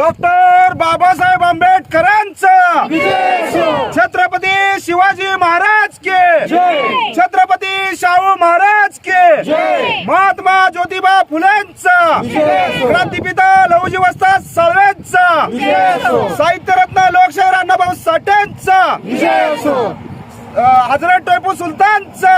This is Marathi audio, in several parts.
डॉक्टर बाबासाहेब आंबेडकरांचा. छत्रपती शिवाजी महाराज के. छत्रपती शाहू महाराज के. महात्मा ज्योतिबा फुलेंचा. क्रांतीपिता लहुजी वस्ताद साळवेंचा. साहित्यरत्न लोकशाहीर अण्णाभाऊ साठेंचा. हजरत टिपू सुलतानचा.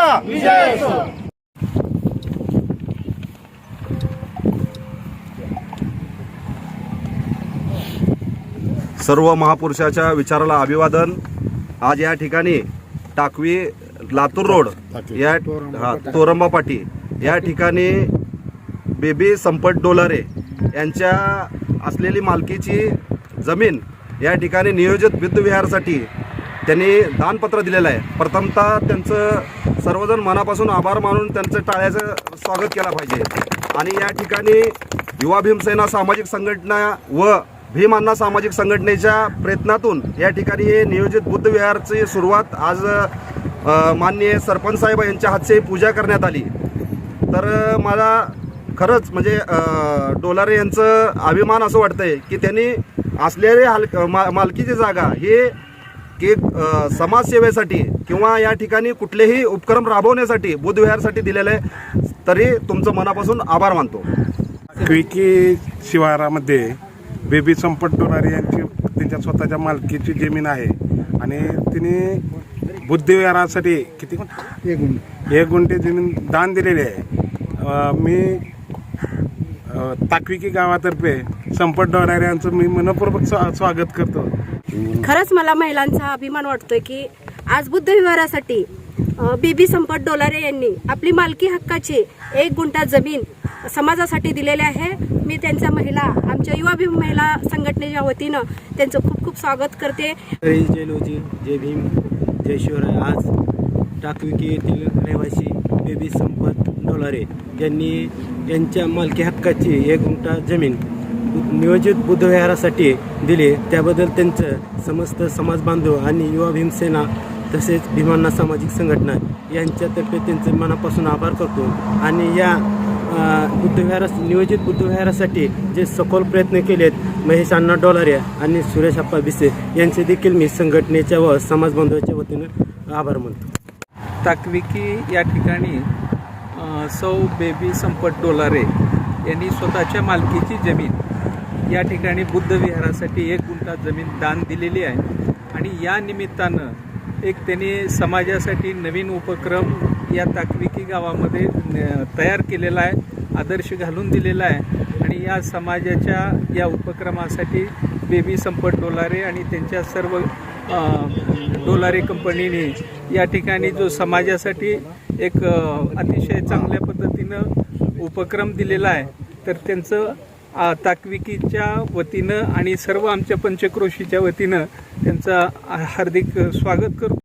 सर्व महापुरुषाच्या विचाराला अभिवादन. आज या ठिकाणी टाकवी लातूर रोड या हा तोरंबा पाटी या ठिकाणी बेबी संपत डोलारे यांच्या असलेली मालकीची जमीन या ठिकाणी नियोजित विद्युविहारासाठी त्यांनी दानपत्र दिलेलं आहे. प्रथमतः त्यांचं सर्वजण मनापासून आभार मानून त्यांचं टाळ्याचं स्वागत केलं पाहिजे. आणि या ठिकाणी युवा भीमसेना सामाजिक संघटना व भीम अण्णा सामाजिक संघटनेच्या प्रयत्नातून या ठिकाणी हे नियोजित बुद्धविहारची सुरुवात आज माननीय सरपंच साहेब यांच्या हातचे पूजा करण्यात आली. तर मला खरंच म्हणजे डोलारे यांचं अभिमान असं वाटतंय की त्यांनी असलेले हाल मा मालकीची जागा हे की समाजसेवेसाठी किंवा या ठिकाणी कुठलेही उपक्रम राबवण्यासाठी बुद्धविहारसाठी दिलेलं आहे तरी तुमचं मनापासून आभार मानतो. क्विकी शिवारामध्ये बेबी संपत डोनारे यांची त्यांच्या स्वतःच्या मालकीची जमीन आहे. आणि तिने बुद्धिविहारासाठी किती गुंठे? एक गुंठे जमीन दान दिलेली आहे. मी ताकविकी गावातर्फे संपत डोनारे यांचं मी मनपूर्वक स्वा- स्वागत करतो. खरंच मला महिलांचा अभिमान वाटतोय की आज बुद्ध विहारासाठी बीबी संपत डोलारे यांनी आपली मालकी हक्काची एक गुंठा जमीन समाजासाठी दिलेले आहे. मी त्यांच्या महिला आमच्या युवा भीम महिला संघटनेच्या वतीनं त्यांचं खूप खूप स्वागत करते. जय जय लोजी जय भीम जय शिवराय. आज टाकविकी येथील रहिवासी बेबी संपत डोलारे यांनी यांच्या मालकी हक्काची एक गुंठा जमीन नियोजित बुद्धविहारासाठी दिली. त्याबद्दल त्यांचं समस्त समाज बांधव आणि युवा भीमसेना तसेच भीमांना सामाजिक संघटना यांच्यातर्फे त्यांचे मनापासून आभार करतो. आणि या अ, बुद्धविहारा नियोजित बुद्धविहारासाठी जे सखोल प्रयत्न केलेत महेश अण्णा डोलारे आणि सुरेश अप्पा बिसे यांचे देखील मी संघटनेच्या व समाज बांधवाच्या वतीनं आभार मानतो. ताकविकी या ठिकाणी सौ बेबी संपत डोलारे यांनी स्वतःच्या मालकीची जमीन या ठिकाणी बुद्ध विहारासाठी एक गुंठा जमीन दान दिलेली आहे. आणि या निमित्तानं एक त्यांनी समाजासाठी नवीन उपक्रम या ताकविकी गावामध्ये तयार केलेला आहे आदर्श घालून दिलेला आहे. आणि या समाजाच्या या उपक्रमासाठी बेबी संपत डोलारे आणि त्यांच्या सर्व डोलारे कंपनीने या ठिकाणी जो समाजासाठी एक अतिशय चांगल्या पद्धतीनं उपक्रम दिलेला आहे. तर त्यांचं ताकविकीच्या वतीनं आणि सर्व आमच्या पंचक्रोशीच्या वतीनं त्यांचं हार्दिक स्वागत करतो.